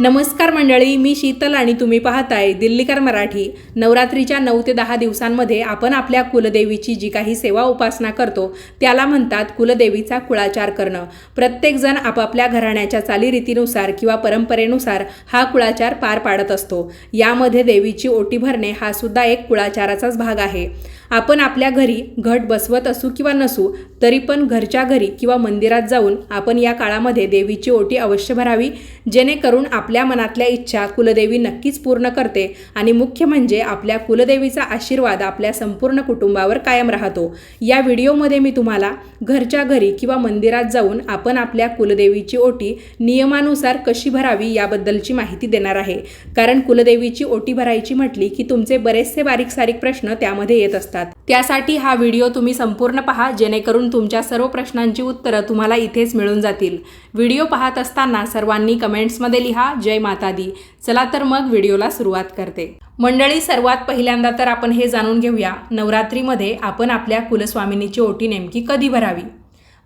नमस्कार मंडळी मी शीतल आणि तुम्ही पाहताय दिल्लीकर मराठी. नवरात्रीच्या नऊ ते दहा दिवसांमध्ये आपण आपल्या कुलदेवीची जी काही सेवा उपासना करतो त्याला म्हणतात कुलदेवीचा कुळाचार करणं. प्रत्येकजण आपापल्या घराण्याच्या चालीरीतीनुसार किंवा परंपरेनुसार हा कुळाचार पार पाडत असतो. यामध्ये देवीची ओटी भरणे हा सुद्धा एक कुळाचाराचाच भाग आहे. आपण आपल्या घरी घट बसवत असू किंवा नसू तरी पण घरच्या घरी किंवा मंदिरात जाऊन आपण या काळामध्ये देवीची ओटी अवश्य भरावी जेणेकरून आपल्या मनातल्या इच्छा कुलदेवी नक्कीच पूर्ण करते आणि मुख्य म्हणजे आपल्या कुलदेवीचा आशीर्वाद आपल्या संपूर्ण कुटुंबावर कायम राहतो. या व्हिडिओमध्ये मी तुम्हाला घरच्या घरी किंवा मंदिरात जाऊन आपण आपल्या कुलदेवीची ओटी नियमानुसार कशी भरावी याबद्दलची माहिती देणार आहे. कारण कुलदेवीची ओटी भरायची म्हटली की तुमचे बरेचसे बारीक सारीक प्रश्न त्यामध्ये येत असतात. त्यासाठी हा व्हिडिओ तुम्ही संपूर्ण पहा जेणेकरून तुमच्या सर्व प्रश्नांची उत्तरं तुम्हाला इथेच मिळून जातील. व्हिडिओ पाहत असताना सर्वांनी कमेंट्समध्ये लिहा जय माता दी चला तर मग व्हिडिओला सुरुवात करते. मंडळी सर्वात पहिल्यांदा तर आपण हे जाणून घेऊया नवरात्रीमध्ये आपण आपल्या कुलस्वामिनीची ओटी नेमकी कधी भरावी?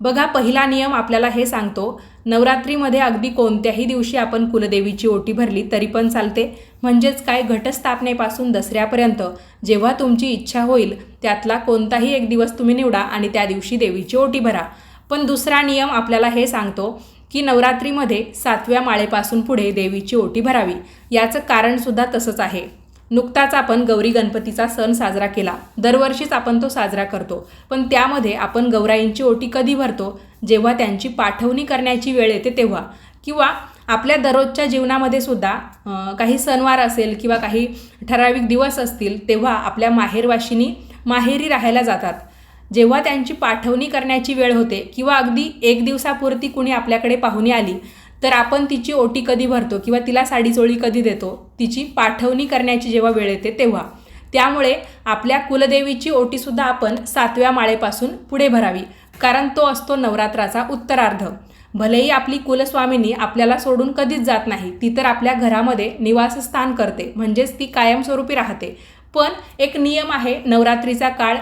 बघा पहिला नियम आपल्याला हे सांगतो नवरात्रीमध्ये अगदी कोणत्याही दिवशी आपण कुलदेवीची ओटी भरली तरी पण चालते. म्हणजेच काय? घटस्थापनेपासून दसऱ्यापर्यंत जेव्हा तुमची इच्छा होईल त्यातला कोणताही एक दिवस तुम्ही निवडा आणि त्या दिवशी देवीची ओटी भरा. पण दुसरा नियम आपल्याला हे सांगतो की नवरात्रीमध्ये सातव्या माळेपासून पुढे देवीची ओटी भरावी. याचं कारणसुद्धा तसंच आहे. नुकताच आपण गौरी गणपतीचा सण साजरा केला. दरवर्षीच आपण तो साजरा करतो. पण त्यामध्ये आपण गौराईंची ओटी कधी भरतो? जेव्हा त्यांची पाठवणी करण्याची वेळ येते तेव्हा. किंवा आपल्या दररोजच्या जीवनामध्ये सुद्धा काही सणवार असेल किंवा काही ठराविक दिवस असतील तेव्हा आपल्या माहेरवाशिनी माहेरी राहायला जातात. जेव्हा त्यांची पाठवणी करण्याची वेळ होते किंवा अगदी एक दिवसापुरती कुणी आपल्याकडे पाहुणी आली तर आपण तिची ओटी कधी भरतो किंवा तिला साडीचोळी कधी देतो तिची पाठवणी करण्याची जेव्हा वेळ येते तेव्हा. त्यामुळे आपल्या कुलदेवीची ओटीसुद्धा आपण सातव्या माळेपासून पुढे भरावी कारण तो असतो नवरात्राचा उत्तरार्ध. भलेही आपली कुलस्वामिनी आपल्याला सोडून कधीच जात नाही ती तर आपल्या घरामध्ये निवासस्थान करते म्हणजेच ती कायमस्वरूपी राहते. पण एक नियम आहे नवरात्रीचा काळ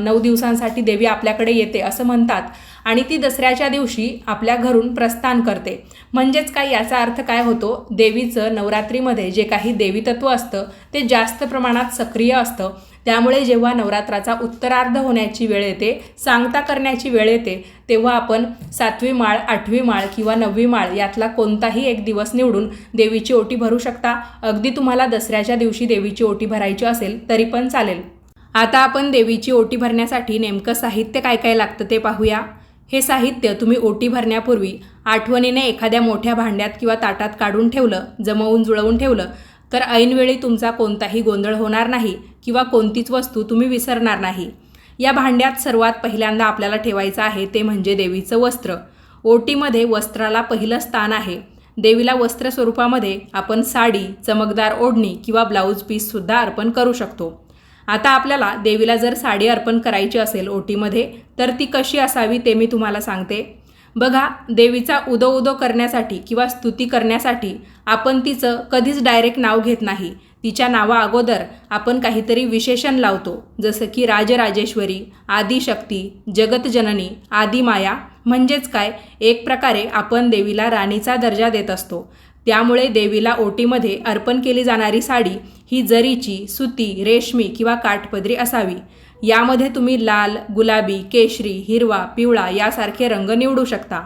नऊ दिवसांसाठी देवी आपल्याकडे येते असं म्हणतात. आणि ती दसऱ्याच्या दिवशी आपल्या घरून प्रस्थान करते. म्हणजेच काय याचा अर्थ काय होतो? देवीचं नवरात्रीमध्ये जे काही देवीतत्व असतं ते जास्त प्रमाणात सक्रिय असतं. त्यामुळे जेव्हा नवरात्राचा उत्तरार्ध होण्याची वेळ येते सांगता करण्याची वेळ येते तेव्हा आपण सातवी माळ आठवी माळ किंवा नववी माळ यातला कोणताही एक दिवस निवडून देवीची ओटी भरू शकता. अगदी तुम्हाला दसऱ्याच्या दिवशी देवीची ओटी भरायची असेल तरी पण चालेल. आता आपण देवीची ओटी भरण्यासाठी नेमकं साहित्य काय काय लागतं ते पाहूया. हे साहित्य तुम्ही ओटी भरण्यापूर्वी आठवणीने एखाद्या मोठ्या भांड्यात किंवा ताटात काढून ठेवलं जमवून जुळवून ठेवलं तर ऐनवेळी तुमचा कोणताही गोंधळ होणार नाही किंवा कोणतीच वस्तू तुम्ही विसरणार नाही. या भांड्यात सर्वात पहिल्यांदा आपल्याला ठेवायचं आहे ते म्हणजे देवीचं वस्त्र. ओटीमध्ये वस्त्राला पहिलं स्थान आहे. देवीला वस्त्र स्वरूपामध्ये आपण साडी चमकदार ओढणी किंवा ब्लाऊज पीससुद्धा अर्पण करू शकतो. आता आपल्याला देवीला जर साडी अर्पण करायची असेल ओटीमध्ये तर ती कशी असावी ते मी तुम्हाला सांगते. बघा देवीचा उदो उदो करण्यासाठी किंवा स्तुती करण्यासाठी आपण तिचं कधीच डायरेक्ट नाव घेत नाही. तिच्या नावा अगोदर आपण काहीतरी विशेषण लावतो जसं की राजराजेश्वरी आदिशक्ती जगतजननी आदिमाया. म्हणजेच काय? एक प्रकारे आपण देवीला राणीचा दर्जा देत असतो. त्यामुळे देवीला ओटीमध्ये अर्पण केली जाणारी साडी ही जरीची सुती रेशमी किंवा काठपदरी असावी. यामध्ये तुम्ही लाल गुलाबी केशरी हिरवा पिवळा यासारखे रंग निवडू शकता.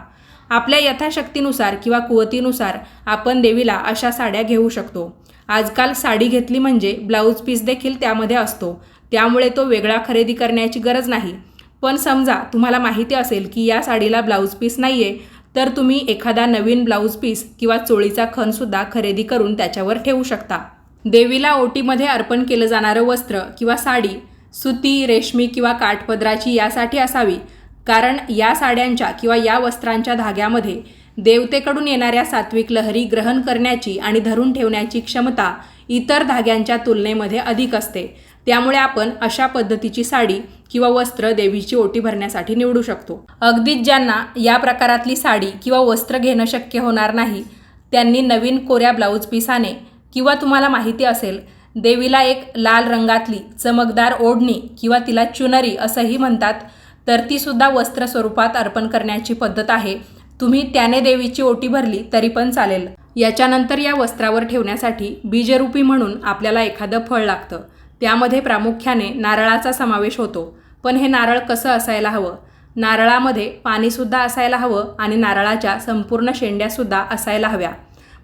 आपल्या यथाशक्तीनुसार किंवा कुवतीनुसार आपण देवीला अशा साड्या घेऊ शकतो. आजकाल साडी घेतली म्हणजे ब्लाऊज पीस देखील त्यामध्ये असतो. त्यामुळे तो वेगळा खरेदी करण्याची गरज नाही. पण समजा तुम्हाला माहिती असेल की या साडीला ब्लाऊज पीस नाही आहे तर तुम्ही एखादा नवीन ब्लाऊज पीस किंवा चोळीचा खणसुद्धा खरेदी करून त्याच्यावर ठेवू शकता. देवीला ओटीमध्ये अर्पण केलं जाणारं वस्त्र किंवा साडी सुती रेशमी किंवा काठपदराची यासाठी असावी. कारण या साड्यांच्या किंवा या वस्त्रांच्या धाग्यामध्ये देवतेकडून येणाऱ्या सात्विक लहरी ग्रहण करण्याची आणि धरून ठेवण्याची क्षमता इतर धाग्यांच्या तुलनेमध्ये अधिक असते. त्यामुळे आपण अशा पद्धतीची साडी किंवा वस्त्र देवीची ओटी भरण्यासाठी निवडू शकतो. अगदीच ज्यांना या प्रकारातली साडी किंवा वस्त्र घेणं शक्य होणार नाही त्यांनी नवीन कोऱ्या ब्लाऊज पिसाने किंवा तुम्हाला माहिती असेल देवीला एक लाल रंगातली चमकदार ओढणी किंवा तिला चुनरी असंही म्हणतात तर तीसुद्धा वस्त्र स्वरूपात अर्पण करण्याची पद्धत आहे. तुम्ही त्याने देवीची ओटी भरली तरी पण चालेल. याच्यानंतर या वस्त्रावर ठेवण्यासाठी बीजरूपी म्हणून आपल्याला एखादं फळ लागतं. त्यामध्ये प्रामुख्याने नारळाचा समावेश होतो. पण हे नारळ कसं असायला हवं? नारळामध्ये पाणीसुद्धा असायला हवं आणि नारळाच्या संपूर्ण शेंड्यासुद्धा असायला हव्या.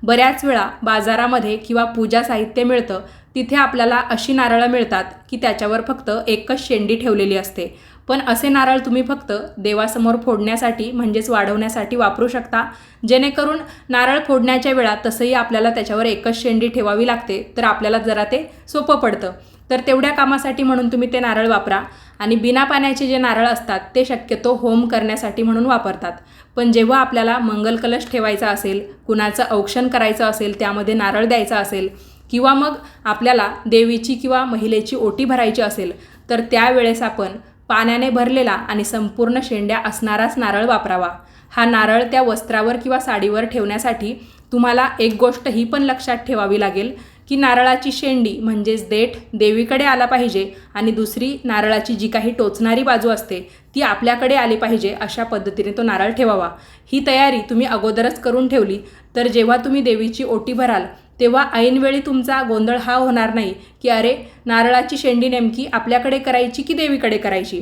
बऱ्याच वेळा बाजारामध्ये किंवा पूजा साहित्य मिळतं तिथे आपल्याला अशी नारळं मिळतात की त्याच्यावर फक्त एकच शेंडी ठेवलेली असते. पण असे नारळ तुम्ही फक्त देवासमोर फोडण्यासाठी म्हणजेच वाढवण्यासाठी वापरू शकता. जेणेकरून नारळ फोडण्याच्या वेळा तसंही आपल्याला त्याच्यावर एकच शेंडी ठेवावी लागते तर आपल्याला जरा ते सोपं पडतं. तर तेवढ्या कामासाठी म्हणून तुम्ही ते नारळ वापरा. आणि बिना पाण्याचे जे नारळ असतात ते शक्यतो होम करण्यासाठी म्हणून वापरतात. पण जेव्हा आपल्याला मंगल कलश ठेवायचा असेल कुणाचं औक्षण करायचं असेल त्यामध्ये नारळ द्यायचा असेल किंवा मग आपल्याला देवीची किंवा महिलेची ओटी भरायची असेल तर त्यावेळेस आपण पाण्याने भरलेला आणि संपूर्ण शेंड्या असणाराच नारळ वापरावा. हा नारळ त्या वस्त्रावर किंवा साडीवर ठेवण्यासाठी तुम्हाला एक गोष्ट ही पण लक्षात ठेवावी लागेल की नारळाची शेंडी म्हणजेच देठ देवीकडे आला पाहिजे आणि दुसरी नारळाची जी काही टोचणारी बाजू असते ती आपल्याकडे आली पाहिजे अशा पद्धतीने तो नारळ ठेवावा. ही तयारी तुम्ही अगोदरच करून ठेवली. तर जेव्हा तुम्ही देवीची ओटी भराल तेव्हा ऐनवेळी तुमचा गोंधळ हा होणार नाही की अरे नारळाची शेंडी नेमकी आपल्याकडे करायची की देवीकडे करायची?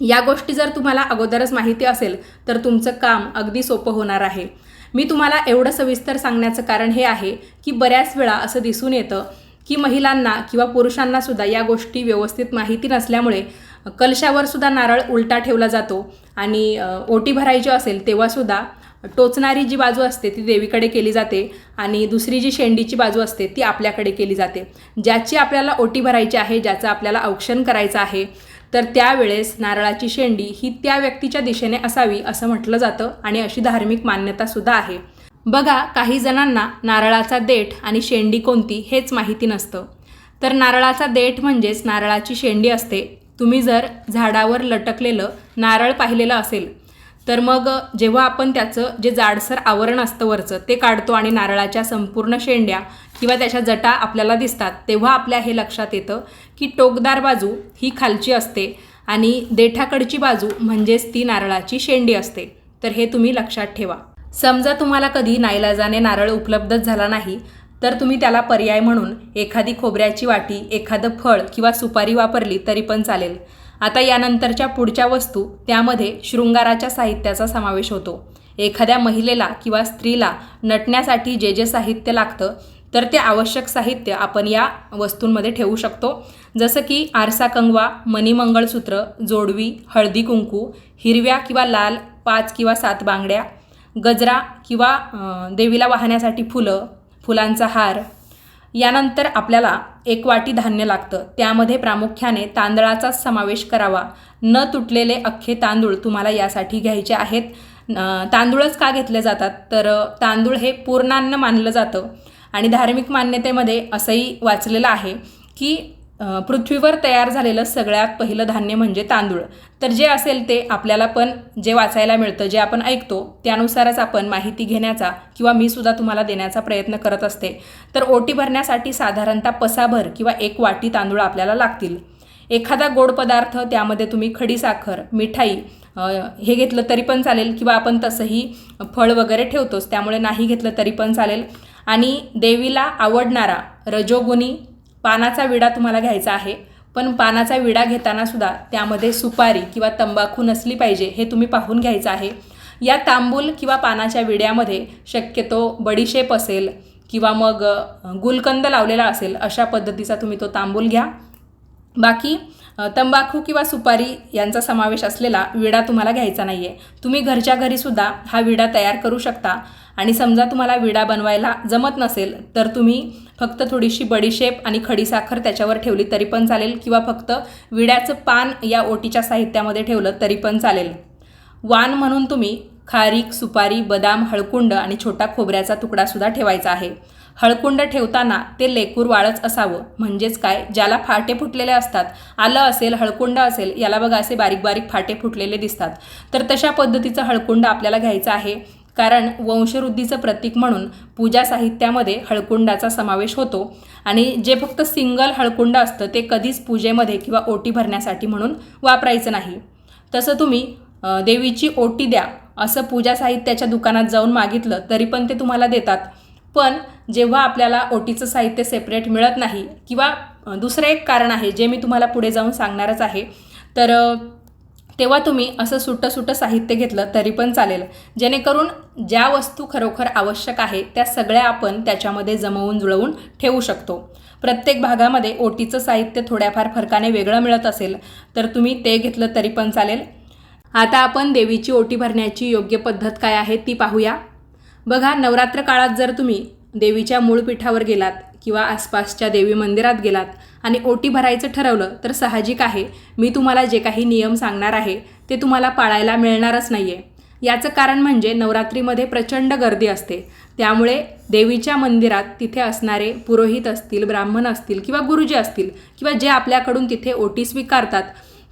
या गोष्टी जर तुम्हाला अगोदरच माहिती असेल तर तुमचं काम अगदी सोपं होणार आहे. मी तुम्हाला एवढं सविस्तर सांगण्याचं कारण हे आहे की बऱ्याच वेळा असं दिसून येतं की महिलांना किंवा पुरुषांना सुद्धा या गोष्टी व्यवस्थित माहिती नसल्यामुळे कलशावर सुद्धा नारळ उलटा ठेवला जातो आणि ओटी भरायची असेल तेव्हासुद्धा टोचणारी जी बाजू असते ती देवीकडे केली जाते आणि दुसरी जी शेंडीची बाजू असते ती आपल्याकडे केली जाते. ज्याची आपल्याला ओटी भरायची आहे ज्याचं आपल्याला औक्षण करायचं आहे तर त्यावेळेस नारळाची शेंडी ही त्या व्यक्तीच्या दिशेने असावी असं म्हटलं जातं आणि अशी धार्मिक मान्यतासुद्धा आहे. बघा काही जणांना नारळाचा देठ आणि शेंडी कोणती हेच माहिती नसतं. तर नारळाचा देठ म्हणजेच नारळाची शेंडी असते. तुम्ही जर झाडावर लटकलेलं नारळ पाहिलेलं असेल तर मग जेव्हा आपण त्याचं जे जाडसर आवरण असतं वरचं ते काढतो आणि नारळाच्या संपूर्ण शेंड्या किंवा त्याच्या जटा आपल्याला दिसतात तेव्हा आपल्या हे लक्षात येतं की टोकदार बाजू ही खालची असते आणि देठाकडची बाजू म्हणजेच ती नारळाची शेंडी असते. तर हे तुम्ही लक्षात ठेवा. समजा तुम्हाला कधी नाईलाजाने नारळ उपलब्धच झाला नाही तर तुम्ही त्याला पर्याय म्हणून एखादी खोबऱ्याची वाटी एखादं फळ किंवा सुपारी वापरली तरी पण चालेल. आता यानंतरच्या पुढच्या वस्तू त्यामध्ये शृंगाराच्या साहित्याचा समावेश होतो. एखाद्या महिलेला किंवा स्त्रीला नटण्यासाठी जे जे साहित्य लागतं तर ते आवश्यक साहित्य आपण या वस्तूंमध्ये ठेवू शकतो. जसं की आरसा कंगवा मणिमंगळसूत्र जोडवी हळदी कुंकू हिरव्या किंवा लाल पाच किंवा सात बांगड्या गजरा किंवा देवीला वाहण्यासाठी फुलं फुलांचा हार यानंतर आपल्याला एक वाटी धान्य लागतं. त्यामध्ये प्रामुख्याने तांदळाचाच समावेश करावा. न तुटलेले अख्खे तांदूळ तुम्हाला यासाठी घ्यायचे आहेत. तांदूळच का घेतले जातात? तर तांदूळ हे पूर्णान्न मानलं जातं. आणि धार्मिक मान्यतेमध्ये असंही वाचलेलं आहे की पृथ्वीवर तयार झालेलं सगळ्यात पहिलं धान्य म्हणजे तांदूळ. तर जे असेल ते आपल्याला पण जे वाचायला मिळतं जे आपण ऐकतो त्यानुसारच आपण माहिती घेण्याचा किंवा मी सुद्धा तुम्हाला देण्याचा प्रयत्न करत असते. तर ओटी भरण्यासाठी साधारणतः पसाभर किंवा एक वाटी तांदूळ आपल्याला लागतील. एखादा गोड पदार्थ त्यामध्ये तुम्ही खडीसाखर मिठाई हे घेतलं तरी पण चालेल किंवा आपण तसंही फळ वगैरे ठेवतोच त्यामुळे नाही घेतलं तरी पण चालेल. आणि देवीला आवडणारा रजोगुणी पानाचा विडा तुम्हाला घ्यायचा आहे. पण पानाचा विडा घेताना सुद्धा त्यामध्ये सुपारी किंवा तंबाखू नसली पाहिजे हे तुम्ही पाहून घ्यायचं आहे. या तांबूल किंवा पानाच्या विड्यामध्ये शक्यतो बडीशेप असेल किंवा मग गुलकंद लावलेला असेल अशा पद्धतीचा तुम्ही तो तांबूल घ्या. बाकी तंबाखू किंवा सुपारी यांचा समावेश असलेला विडा तुम्हाला घ्यायचा नाही आहे तुम्ही घरच्या घरीसुद्धा हा विडा तयार करू शकता. आणि समजा तुम्हाला विडा बनवायला जमत नसेल तर तुम्ही फक्त थोडीशी बडीशेप आणि खडीसाखर त्याच्यावर ठेवली तरी पण चालेल किंवा फक्त विड्याचं पान या ओटीच्या साहित्यामध्ये ठेवलं तरी पण चालेल. वान म्हणून तुम्ही खारीक सुपारी बदाम हळकुंड आणि छोटा खोबऱ्याचा तुकडासुद्धा ठेवायचा आहे. हळकुंड ठेवताना ते लेकूर वाळच असावं. म्हणजेच काय? ज्याला फाटे फुटलेले असतात. आलं असेल हळकुंड असेल याला बघा असे बारीक बारीक फाटे फुटलेले दिसतात. तर तशा पद्धतीचं हळकुंड आपल्याला घ्यायचं आहे. कारण वंशवृद्धीचं प्रतीक म्हणून पूजा साहित्यामध्ये हळकुंडाचा समावेश होतो. आणि जे फक्त सिंगल हळकुंड असतं ते कधीच पूजेमध्ये किंवा ओटी भरण्यासाठी म्हणून वापरायचं नाही. तसं तुम्ही देवीची ओटी द्या. असं पूजा साहित्याच्या दुकानात जाऊन मागितलं तरी पण ते तुम्हाला देतात. पण जेव्हा आपल्याला ओटीचं साहित्य सेपरेट मिळत नाही किंवा दुसरं एक कारण आहे जे मी तुम्हाला पुढे जाऊन सांगणारच आहे तर तेव्हा तुम्ही असं सुटं सुटं साहित्य घेतलं तरी पण चालेल. जेणेकरून ज्या वस्तू खरोखर आवश्यक आहे त्या सगळ्या आपण त्याच्यामध्ये जमवून जुळवून ठेवू शकतो. प्रत्येक भागामध्ये ओटीचं साहित्य थोड्याफार फरकाने वेगळं मिळत असेल तर तुम्ही ते घेतलं तरी पण चालेल. आता आपण देवीची ओटी भरण्याची योग्य पद्धत काय आहे ती पाहूया. बघा नवरात्र काळात जर तुम्ही देवीच्या मूळ पीठावर गेलात किंवा आसपासच्या देवी मंदिरात गेलात आणि ओटी भरायचं ठरवलं तर साहजिक आहे. मी तुम्हाला जे काही नियम सांगणार आहे ते तुम्हाला पाळायला मिळणारच नाही आहे याचं कारण म्हणजे नवरात्रीमध्ये प्रचंड गर्दी असते. त्यामुळे देवीच्या मंदिरात तिथे असणारे पुरोहित असतील ब्राह्मण असतील किंवा गुरुजी असतील किंवा जे आपल्याकडून तिथे ओटी स्वीकारतात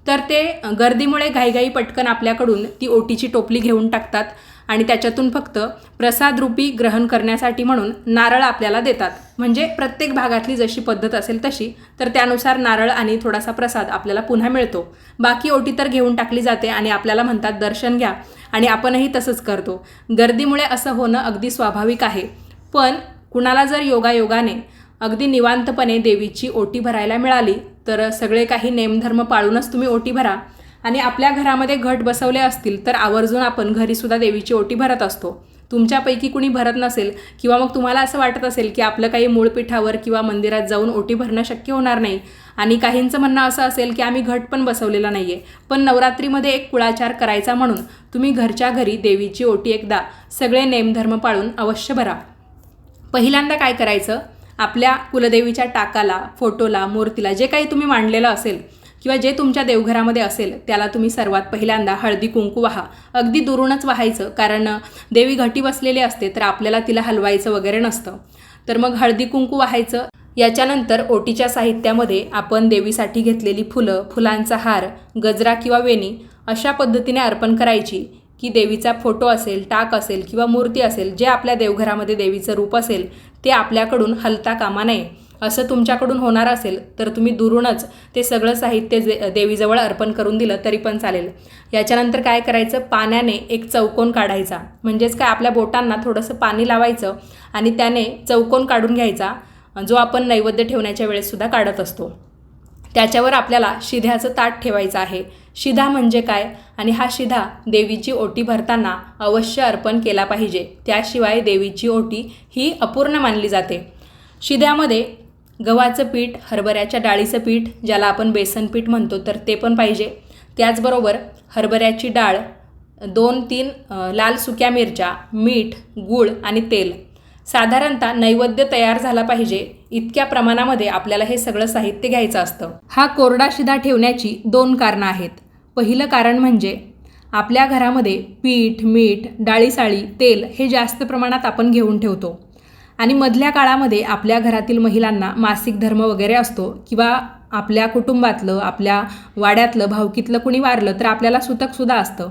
तर ते गर्दीमुळे घाईघाई पटकन आपल्याकडून ती ओटीची टोपली घेऊन टाकतात आणि त्याच्यातून फक्त प्रसादरूपी ग्रहण करण्यासाठी म्हणून नारळ आपल्याला देतात. म्हणजे प्रत्येक भागातली जशी पद्धत असेल तशी तर त्यानुसार नारळ आणि थोडासा प्रसाद आपल्याला पुन्हा मिळतो. बाकी ओटी तर घेऊन टाकली जाते आणि आपल्याला म्हणतात दर्शन घ्या. आणि आपणही तसंच करतो. गर्दीमुळे असं होणं अगदी स्वाभाविक आहे. पण कुणाला जर योगायोगाने अगदी निवांतपणे देवीची ओटी भरायला मिळाली तर सगळे काही नेमधर्म पाळूनच तुम्ही ओटी भरा. आणि आपल्या घरामध्ये घट बसवले असतील तर आवर्जून आपण घरीसुद्धा देवीची ओटी भरत असतो. तुमच्यापैकी कुणी भरत नसेल किंवा मग तुम्हाला असं वाटत असेल की आपलं काही मूळ पीठावर किंवा मंदिरात जाऊन ओटी भरणं शक्य होणार नाही. आणि काहींचं म्हणणं असं असेल की आम्ही घट पण बसवलेला नाही आहे पण नवरात्रीमध्ये एक कुळाचार करायचा म्हणून तुम्ही घरच्या घरी देवीची ओटी एकदा सगळे नेमधर्म पाळून अवश्य भरा. पहिल्यांदा काय करायचं? आपल्या कुलदेवीच्या टाकाला फोटोला मूर्तीला जे काही तुम्ही मांडलेलं असेल किंवा जे तुमच्या देवघरामध्ये असेल त्याला तुम्ही सर्वात पहिल्यांदा हळदी कुंकू वाहा. अगदी दुरूनच वाहायचं कारण देवी घटी बसलेली असते तर आपल्याला तिला हलवायचं वगैरे नसतं. तर मग हळदी कुंकू वाहायचं. याच्यानंतर ओटीच्या साहित्यामध्ये आपण देवीसाठी घेतलेली फुलं फुलांचा हार गजरा किंवा वेणी अशा पद्धतीने अर्पण करायची. की देवीचा फोटो असेल टाक असेल किंवा मूर्ती असेल जे आपल्या देवघरामध्ये देवीचं रूप असेल ते आपल्याकडून हलता कामा नये. असं तुमच्याकडून होणार असेल तर तुम्ही दुरूनच ते सगळं साहित्य जे देवीजवळ अर्पण करून दिलं तरी पण चालेल. याच्यानंतर काय करायचं? पाण्याने एक चौकोन काढायचा. म्हणजेच काय? आपल्या बोटांना थोडंसं पाणी लावायचं आणि त्याने चौकोन काढून घ्यायचा जो आपण नैवेद्य ठेवण्याच्या वेळेससुद्धा काढत असतो. त्याच्यावर आपल्याला शिध्याचं ताट ठेवायचं आहे. शिधा म्हणजे काय? आणि हा शिधा देवीची ओटी भरताना अवश्य अर्पण केला पाहिजे. त्याशिवाय देवीची ओटी ही अपूर्ण मानली जाते. शिध्यामध्ये गव्हाचं पीठ हरभऱ्याच्या डाळीचं पीठ ज्याला आपण बेसन पीठ म्हणतो तर ते पण पाहिजे. त्याचबरोबर हरभऱ्याची डाळ दोन तीन लाल सुक्या मिरच्या मीठ गूळ आणि तेल. साधारणतः नैवेद्य तयार झाला पाहिजे. इतक्या प्रमाणामध्ये आपल्याला हे सगळं साहित्य घ्यायचं असतं. हा कोरडा शिधा ठेवण्याची दोन कारणं आहेत. पहिलं कारण म्हणजे आपल्या घरामध्ये पीठ मीठ डाळीसाळी तेल हे जास्त प्रमाणात आपण घेऊन ठेवतो. आणि मधल्या काळामध्ये आपल्या घरातील महिलांना मासिक धर्म वगैरे असतो किंवा आपल्या कुटुंबातलं आपल्या वाड्यातलं भावकीतलं कुणी वारलं तर आपल्याला सुतकसुद्धा असतं.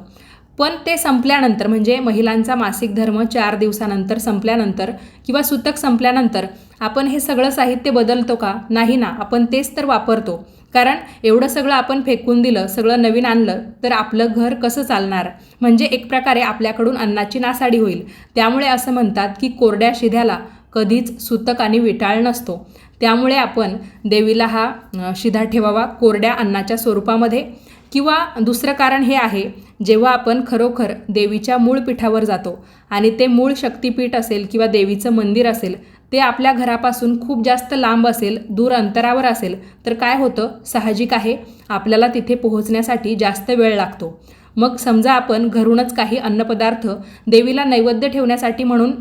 पण ते संपल्यानंतर म्हणजे महिलांचा मासिक धर्म चार दिवसानंतर संपल्यानंतर किंवा सुतक संपल्यानंतर आपण हे सगळं साहित्य बदलतो का? नाही ना. आपण तेच तर वापरतो. कारण एवढं सगळं आपण फेकून दिलं सगळं नवीन आणलं तर आपलं घर कसं चालणार? म्हणजे एक प्रकारे आपल्याकडून अन्नाची नासाडी होईल. त्यामुळे असं म्हणतात की कोरड्या शिध्याला कधीच सुतक आणि विटाळ नसतो. त्यामुळे आपण देवीला हा शिधा ठेवावा कोरड्या अन्नाच्या स्वरूपामध्ये. किंवा दुसरं कारण हे आहे जेव्हा आपण खरोखर देवीच्या मूळ पीठावर जातो आणि ते मूळ शक्तिपीठ असेल किंवा देवीचं मंदिर असेल ते आपल्या घरापासून खूप जास्त लांब असेल दूर अंतरावर असेल तर काय होतं? साहजिक आहे. आपल्याला तिथे पोहोचण्यासाठी जास्त वेळ लागतो. मग समजा आपण घरूनच काही अन्नपदार्थ देवीला नैवेद्य ठेवण्यासाठी म्हणून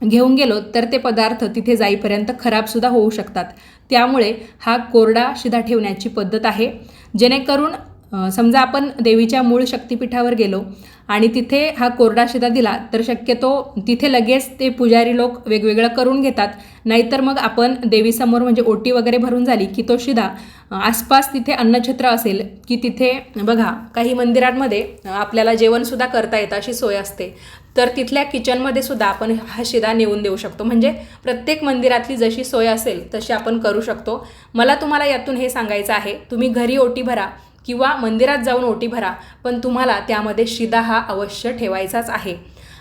घेऊन गेलो तर ते पदार्थ तिथे जाईपर्यंत खराबसुद्धा होऊ शकतात. त्यामुळे हा कोरडा शिधा ठेवण्याची पद्धत आहे. जेणेकरून समजा आपण देवीच्या मूळ शक्तिपीठावर गेलो आणि तिथे हा कोरडा शिदा दिला तर शक्यतो तिथे लगेच ते पुजारी लोक वेगवेगळं करून घेतात. नाहीतर मग आपण देवीसमोर म्हणजे ओटी वगैरे भरून झाली की तो शिदा आसपास तिथे अन्नछत्र असेल की तिथे बघा काही मंदिरांमध्ये आपल्याला जेवणसुद्धा करता येतं अशी सोय असते. तर तिथल्या किचनमध्ये सुद्धा आपण हा शिदा नेऊन देऊ शकतो. म्हणजे प्रत्येक मंदिरातली जशी सोय असेल तशी आपण करू शकतो. मला तुम्हाला यातून हे सांगायचं आहे. तुम्ही घरी ओटी भरा किंवा मंदिरात जाऊन ओटी भरा पण तुम्हाला त्यामध्ये शिदा हा अवश्य ठेवायचाच आहे.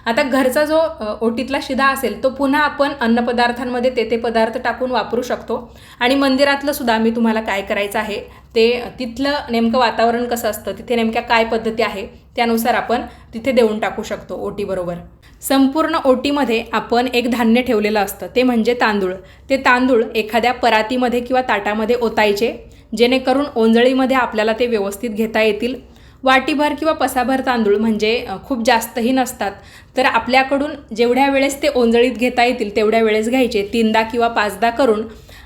आता घरचा जो ओटीतला शिदा असेल तो पुन्हा आपण अन्नपदार्थांमध्ये ते ते पदार्थ टाकून वापरू शकतो. आणि मंदिरातलं सुद्धा मी तुम्हाला काय करायचं आहे ते तिथलं नेमकं वातावरण कसं असतं तिथे नेमक्या काय पद्धती आहे त्यानुसार आपण तिथे देऊन टाकू शकतो ओटीबरोबर संपूर्ण ओटीमध्ये आपण एक धान्य ठेवलेलं असतं ते म्हणजे तांदूळ. ते तांदूळ एखाद्या परातीमध्ये किंवा ताटामध्ये ओतायचे जेणेकरून ओंजळीमध्ये आपल्याला ते व्यवस्थित घेता येतील. वाटीभर किंवा पसाभर तांदूळ म्हणजे खूप जास्तही नसतात. तर आपल्याकडून जेवढ्या वेळेस ते ओंजळीत घेता येतील तेवढ्या वेळेस घ्यायचे. तीनदा किंवा पाचदा करून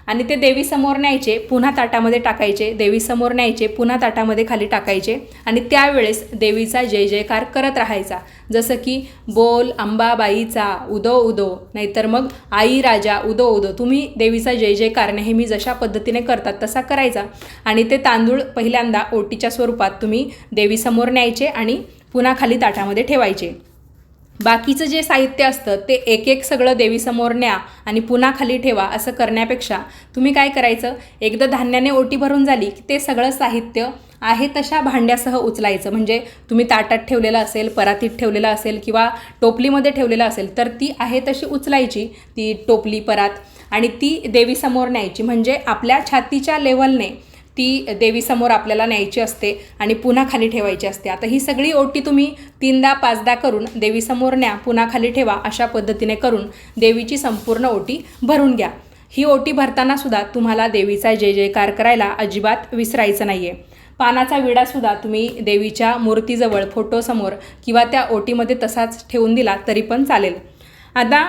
आणि ते देवीसमोर न्यायचे पुन्हा ताटामध्ये टाकायचे देवीसमोर न्यायचे पुन्हा ताटामध्ये खाली टाकायचे आणि त्यावेळेस देवीचा जय जयकार करत राहायचा. जसं की बोल अंबाबाईचा उदो उदो नाहीतर मग आई राजा उदो उदो तुम्ही देवीचा जय जयकार नेहमी जशा पद्धतीने करतात तसा करायचा. आणि ते तांदूळ पहिल्यांदा ओटीच्या स्वरूपात तुम्ही देवीसमोर न्यायचे आणि पुन्हा खाली ताटामध्ये ठेवायचे. बाकीचं जे साहित्य असतं ते एक एक सगळं देवीसमोर न्या आणि पुन्हा खाली ठेवा असं करण्यापेक्षा तुम्ही काय करायचं? एकदा धान्याने ओटी भरून झाली की ते सगळं साहित्य आहे तशा भांड्यासह उचलायचं. म्हणजे तुम्ही ताटात ठेवलेलं असेल परातीत ठेवलेलं असेल किंवा टोपलीमध्ये ठेवलेलं असेल तर ती आहे तशी उचलायची. ती टोपली परात आणि ती देवीसमोर न्यायची. म्हणजे आपल्या छातीच्या लेवलने ती देवीसमोर आपल्याला न्यायची असते आणि पुन्हा खाली ठेवायची असते. आता ही सगळी ओटी तुम्ही तीनदा पाचदा करून देवीसमोर न्या पुन्हा खाली ठेवा अशा पद्धतीने करून देवीची संपूर्ण ओटी भरून घ्या. ही ओटी भरताना सुद्धा तुम्हाला देवीचा जय जयकार करायला अजिबात विसरायचं नाही आहे पानाचा विडासुद्धा तुम्ही देवीच्या मूर्तीजवळ फोटोसमोर किंवा त्या ओटीमध्ये तसाच ठेवून दिला तरी पण चालेल. आता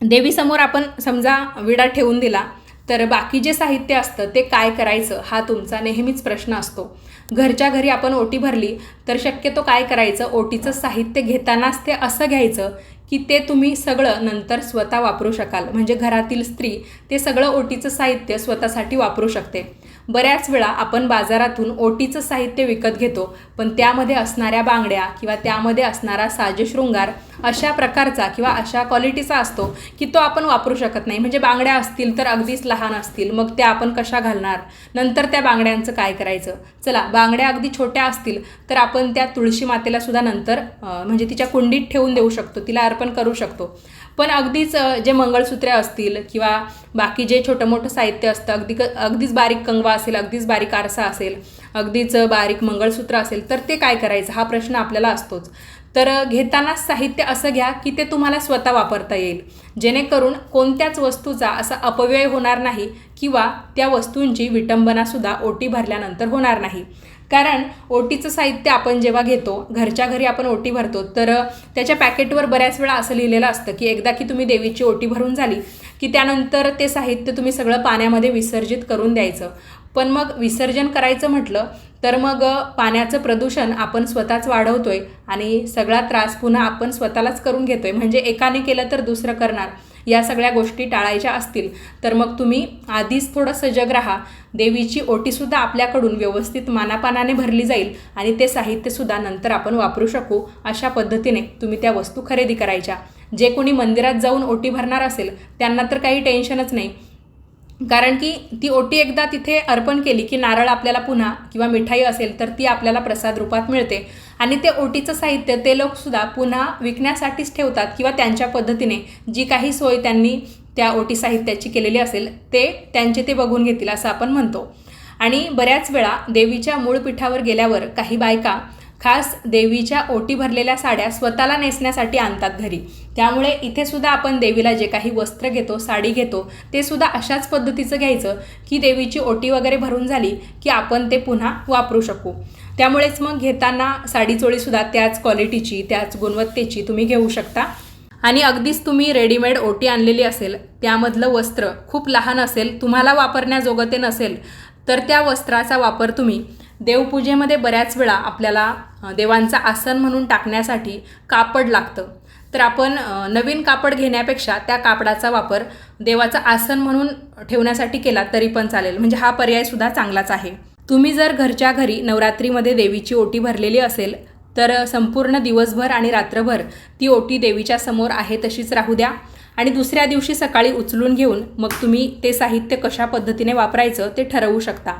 देवीसमोर आपण समजा विडा ठेवून दिला तर बाकी जे साहित्य असतं ते काय करायचं हा तुमचा नेहमीच प्रश्न असतो. घरच्या घरी आपण ओटी भरली तर शक्यतो काय करायचं? ओटीचं साहित्य घेतानाच ते असं घ्यायचं की ते तुम्ही सगळं नंतर स्वतः वापरू शकाल. म्हणजे घरातील स्त्री ते सगळं ओटीचं साहित्य स्वतःसाठी वापरू शकते. बऱ्याच वेळा आपण बाजारातून ओटीचं साहित्य विकत घेतो पण त्यामध्ये असणाऱ्या बांगड्या किंवा त्यामध्ये असणारा साजशृंगार अशा प्रकारचा किंवा अशा क्वालिटीचा असतो की तो आपण वापरू शकत नाही. म्हणजे बांगड्या असतील तर अगदीच लहान असतील मग त्या आपण कशा घालणार? नंतर त्या बांगड्यांचं काय करायचं? चला बांगड्या अगदी छोट्या असतील तर आपण त्या तुळशी मातेला सुद्धा नंतर म्हणजे तिच्या कुंडीत ठेवून देऊ शकतो तिला अर्पण करू शकतो. पण अगदीच जे मंगळसूत्रे असतील किंवा बाकी जे छोटं मोठं साहित्य असतं अगदी क अगदीच बारीक कंगवा असेल अगदीच बारीक आरसा असेल अगदीच बारीक मंगळसूत्र असेल तर ते काय करायचं? हा प्रश्न आपल्याला असतोच. तर घेतानाच साहित्य असं घ्या की ते तुम्हाला स्वतः वापरता येईल. जेणेकरून कोणत्याच वस्तूचा असा अपव्यय होणार नाही किंवा त्या वस्तूंची विटंबनासुद्धा ओटी भरल्यानंतर होणार नाही. कारण ओटीचं साहित्य आपण जेव्हा घेतो घरच्या घरी आपण ओटी भरतो तर त्याच्या पॅकेटवर बऱ्याच वेळा असं लिहिलेलं असतं की एकदा की तुम्ही देवीची ओटी भरून झाली की त्यानंतर ते साहित्य तुम्ही सगळं पाण्यामध्ये विसर्जित करून द्यायचं. पण मग विसर्जन करायचं म्हटलं तर मग पाण्याचं प्रदूषण आपण स्वतःच वाढवतोय आणि सगळा त्रास पुन्हा आपण स्वतःलाच करून घेतोय. म्हणजे एकाने केलं तर दुसरं करणार. या सगळ्या गोष्टी टाळायच्या असतील तर मग तुम्ही आधीच थोडं सजग राहा. देवीची ओटीसुद्धा आपल्याकडून व्यवस्थित मानापानाने भरली जाईल आणि ते साहित्यसुद्धा नंतर आपण वापरू शकू अशा पद्धतीने तुम्ही त्या वस्तू खरेदी करायच्या. जे कोणी मंदिरात जाऊन ओटी भरणार असेल त्यांना तर काही टेन्शनच नाही. कारण की ती ओटी एकदा तिथे अर्पण केली की नारळ आपल्याला पुन्हा किंवा मिठाई असेल तर ती आपल्याला प्रसाद रूपात मिळते. आणि ते ओटीचं साहित्य ते लोकसुद्धा पुन्हा विकण्यासाठीच ठेवतात किंवा त्यांच्या पद्धतीने जी काही सोय त्यांनी त्या ओटी साहित्याची केलेली असेल ते त्यांचे ते बघून घेतील असं आपण म्हणतो. आणि बऱ्याच वेळा देवीच्या मूळ पीठावर गेल्यावर काही बायका खास देवीच्या ओटी भरलेल्या साड्या स्वतःला नेसण्यासाठी आणतात घरी. त्यामुळे इथे सुद्धा आपण देवीला जे काही वस्त्र घेतो साडी घेतो ते सुद्धा अशाच पद्धतीचं घ्यायचं की देवीची ओटी वगैरे भरून झाली की आपण ते पुन्हा वापरू शकू. त्यामुळेच मग घेताना साडी चोळीसुद्धा त्याच क्वालिटीची त्याच गुणवत्तेची तुम्ही घेऊ शकता. आणि अगदीच तुम्ही रेडीमेड ओटी आणलेली असेल त्यामधलं वस्त्र खूप लहान असेल तुम्हाला वापरण्याजोगं ते नसेल तर त्या वस्त्राचा वापर तुम्ही देवपूजेमध्ये बऱ्याच वेळा आपल्याला देवांचं आसन म्हणून टाकण्यासाठी कापड लागतं. तर आपण नवीन कापड घेण्यापेक्षा त्या कापडाचा वापर देवाचं आसन म्हणून ठेवण्यासाठी केला तरी पण चालेल. म्हणजे हा पर्यायसुद्धा चांगलाच आहे. तुम्ही जर घरच्या घरी नवरात्रीमध्ये देवीची ओटी भरलेली असेल तर संपूर्ण दिवसभर आणि रात्रभर ती ओटी देवीच्या समोर आहे तशीच राहू द्या. आणि दुसऱ्या दिवशी सकाळी उचलून घेऊन मग तुम्ही ते साहित्य कशा पद्धतीने वापरायचं ते ठरवू शकता.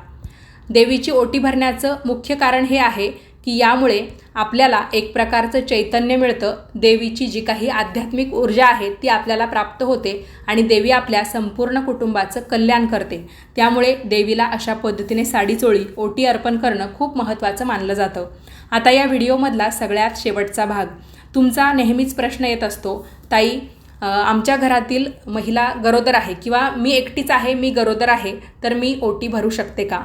देवीची ओटी भरण्याचं मुख्य कारण हे आहे की यामुळे आपल्याला एक प्रकारचं चैतन्य मिळतं. देवीची जी काही आध्यात्मिक ऊर्जा आहे ती आपल्याला प्राप्त होते आणि देवी आपल्या संपूर्ण कुटुंबाचं कल्याण करते. त्यामुळे देवीला अशा पद्धतीने साडी चोळी ओटी अर्पण करणं खूप महत्त्वाचं मानलं जातं. आता या व्हिडिओमधला सगळ्यात शेवटचा भाग. तुमचा नेहमीच प्रश्न येत असतो ताई आमच्या घरातील महिला गरोदर आहे किंवा मी एकटीच आहे मी गरोदर आहे तर मी ओटी भरू शकते का?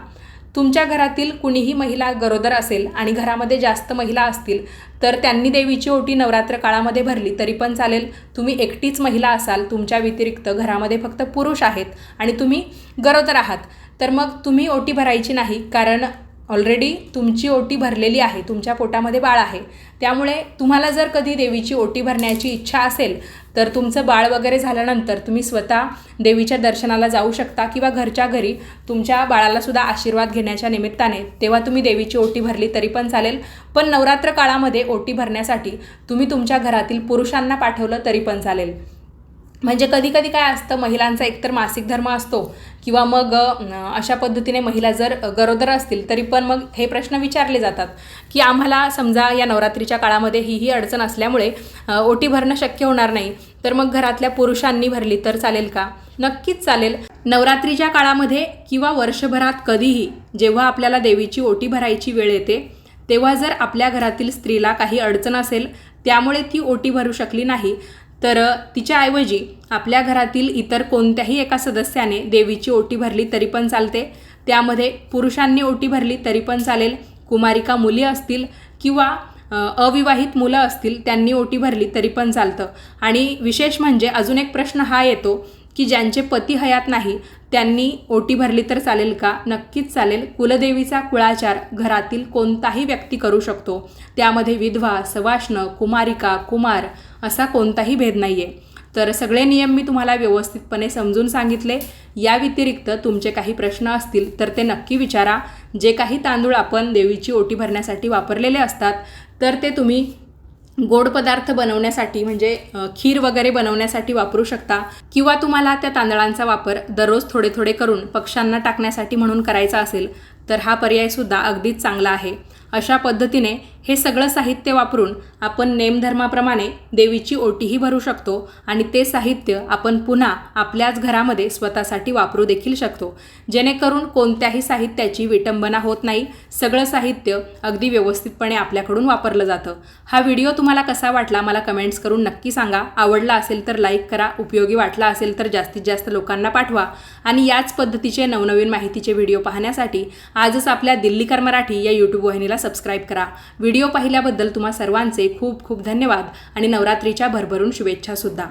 तुमच्या घरातील कुणीही महिला गरोदर असेल आणि घरामध्ये जास्त महिला असतील तर त्यांनी देवीची ओटी नवरात्र काळामध्ये भरली तरी पण चालेल. तुम्ही एकटीच महिला असाल तुमच्या व्यतिरिक्त घरामध्ये फक्त पुरुष आहेत आणि तुम्ही गरोदर आहात. तर मग तुम्ही ओटी भरायची नाही कारण ऑलरेडी तुमची ओटी भरलेली आहे तुमच्या पोटामध्ये बाळ आहे. त्यामुळे तुम्हाला जर कधी देवीची ओटी भरण्याची इच्छा असेल तर तुमचं बाळ वगैरे झाल्यानंतर तुम्ही स्वतः देवीच्या दर्शनाला जाऊ शकता किंवा घरच्या घरी तुमच्या बाळालासुद्धा आशीर्वाद घेण्याच्या निमित्ताने तेव्हा तुम्ही देवीची ओटी भरली तरी पण चालेल. पण नवरात्र काळामध्ये ओटी भरण्यासाठी तुम्ही तुमच्या घरातील पुरुषांना पाठवलं तरी पण चालेल. म्हणजे कधी कधी काय असतं महिलांचा एकतर मासिक धर्म असतो किंवा मग अशा पद्धतीने महिला जर गरोदर असतील तरी पण मग हे प्रश्न विचारले जातात की आम्हाला समजा या नवरात्रीच्या काळामध्ये ही ही अडचण असल्यामुळे ओटी भरणं शक्य होणार नाही. तर मग घरातल्या पुरुषांनी भरली तर चालेल का? नक्कीच चालेल. नवरात्रीच्या काळामध्ये किंवा वर्षभरात कधीही जेव्हा आपल्याला देवीची ओटी भरायची वेळ येते तेव्हा जर आपल्या घरातील स्त्रीला काही अडचण असेल त्यामुळे ती ओटी भरू शकली नाही. तर तिच्याऐवजी आपल्या घरातील इतर कोणत्याही एका सदस्याने देवीची ओटी भरली तरी पण चालते. त्यामध्ये पुरुषांनी ओटी भरली तरी पण चालेल. कुमारिका मुली असतील किंवा अविवाहित मुलं असतील त्यांनी ओटी भरली तरी पण चालतं. आणि विशेष म्हणजे अजून एक प्रश्न हा येतो की ज्यांचे पती हयात नाही त्यांनी ओटी भरली तर चालेल का? नक्कीच चालेल. कुलदेवीचा कुळाचार घरातील कोणताही व्यक्ती करू शकतो. त्यामध्ये विधवा सवाष्ण कुमारिका कुमार असा कोणताही भेद नाही आहे तर सगळे नियम मी तुम्हाला व्यवस्थितपणे समजून सांगितले. या व्यतिरिक्त तुमचे काही प्रश्न असतील तर ते नक्की विचारा. जे काही तांदूळ आपण देवीची ओटी भरण्यासाठी वापरलेले असतात तर ते तुम्ही गोड पदार्थ बनवण्यासाठी म्हणजे खीर वगैरे बनवण्यासाठी वापरू शकता. किंवा तुम्हाला त्या तांदळांचा वापर दररोज थोडे थोडे करून पक्ष्यांना टाकण्यासाठी म्हणून करायचा असेल तर हा पर्यायसुद्धा अगदीच चांगला आहे. अशा पद्धतीने हे सगळं साहित्य वापरून आपण नेमधर्माप्रमाणे देवीची ओटीही भरू शकतो आणि ते साहित्य आपण पुन्हा आपल्याच घरामध्ये स्वतःसाठी वापरू देखील शकतो. जेणेकरून कोणत्याही साहित्याची विटंबना होत नाही. सगळं साहित्य अगदी व्यवस्थितपणे आपल्याकडून वापरलं जातं. हा व्हिडिओ तुम्हाला कसा वाटला मला कमेंट्स करून नक्की सांगा. आवडला असेल तर लाईक करा. उपयोगी वाटला असेल तर जास्तीत जास्त लोकांना पाठवा. आणि याच पद्धतीचे नवनवीन माहितीचे व्हिडिओ पाहण्यासाठी आजच आपल्या दिल्लीकर मराठी या यूट्यूब वाहिनीला सबस्क्राईब करा. व्हिडिओ पाहिल्याबद्दल तुम्हा सर्वांचे खूप खूप धन्यवाद आणि नवरात्रीच्या भरभरून शुभेच्छासुद्धा.